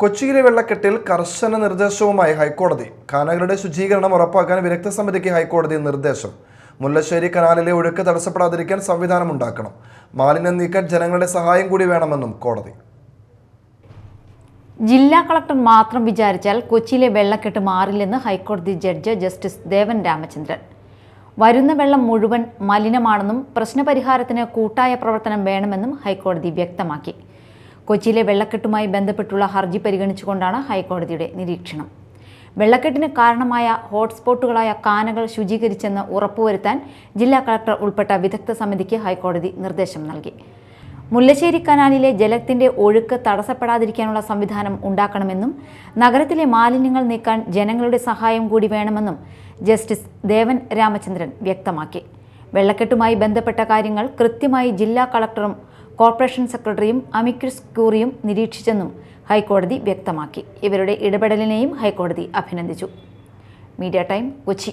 കൊച്ചിയിലെ വെള്ളക്കെട്ടിൽ കർശന നിർദ്ദേശവുമായി ഹൈക്കോടതി. കാനകളുടെ ശുചീകരണം ഉറപ്പാക്കാൻ വിദഗ്ധ സമിതിക്ക് ഹൈക്കോടതി നിർദ്ദേശം. മുല്ലശ്ശേരി കനാലിലെ ഒഴുക്ക് തടസ്സപ്പെടാതിരിക്കാൻ സംവിധാനം ഉണ്ടാക്കണം മാലിന്യം നീക്കാൻ ജനങ്ങളുടെ സഹായം കൂടി വേണമെന്നും കോടതി. ജില്ലാ കളക്ടർ മാത്രം വിചാരിച്ചാൽ കൊച്ചിയിലെ വെള്ളക്കെട്ട് മാറില്ലെന്ന് ഹൈക്കോടതി ജഡ്ജ് ജസ്റ്റിസ് ദേവൻ രാമചന്ദ്രൻ. വരുന്ന വെള്ളം മുഴുവൻ മലിനമാണെന്നും പ്രശ്നപരിഹാരത്തിന് കൂട്ടായ പ്രവർത്തനം വേണമെന്നും ഹൈക്കോടതി വ്യക്തമാക്കി. കൊച്ചിയിലെ വെള്ളക്കെട്ടുമായി ബന്ധപ്പെട്ടുള്ള ഹർജി പരിഗണിച്ചുകൊണ്ടാണ് ഹൈക്കോടതിയുടെ നിരീക്ഷണം. വെള്ളക്കെട്ടിന് കാരണമായ ഹോട്ട്സ്പോട്ടുകളായ കാനകൾ ശുചീകരിച്ചെന്ന് ഉറപ്പുവരുത്താൻ ജില്ലാ കളക്ടർ ഉൾപ്പെട്ട വിദഗ്ധ സമിതിക്ക് ഹൈക്കോടതി നിർദ്ദേശം നൽകി. മുല്ലശ്ശേരി കനാലിലെ ജലത്തിന്റെ ഒഴുക്ക് തടസ്സപ്പെടാതിരിക്കാനുള്ള സംവിധാനം ഉണ്ടാക്കണമെന്നും നഗരത്തിലെ മാലിന്യങ്ങൾ നീക്കാൻ ജനങ്ങളുടെ സഹായം കൂടി വേണമെന്നും ജസ്റ്റിസ് ദേവൻ രാമചന്ദ്രൻ വ്യക്തമാക്കി. വെള്ളക്കെട്ടുമായി ബന്ധപ്പെട്ട കാര്യങ്ങൾ കൃത്യമായി ജില്ലാ കളക്ടറും കോർപ്പറേഷൻ സെക്രട്ടറിയും അമിക്രിസ് ക്യൂറിയും നിരീക്ഷിച്ചെന്നും ഹൈക്കോടതി വ്യക്തമാക്കി. ഇവരുടെ ഇടപെടലിനെയും ഹൈക്കോടതി അഭിനന്ദിച്ചു. Media time Kochi.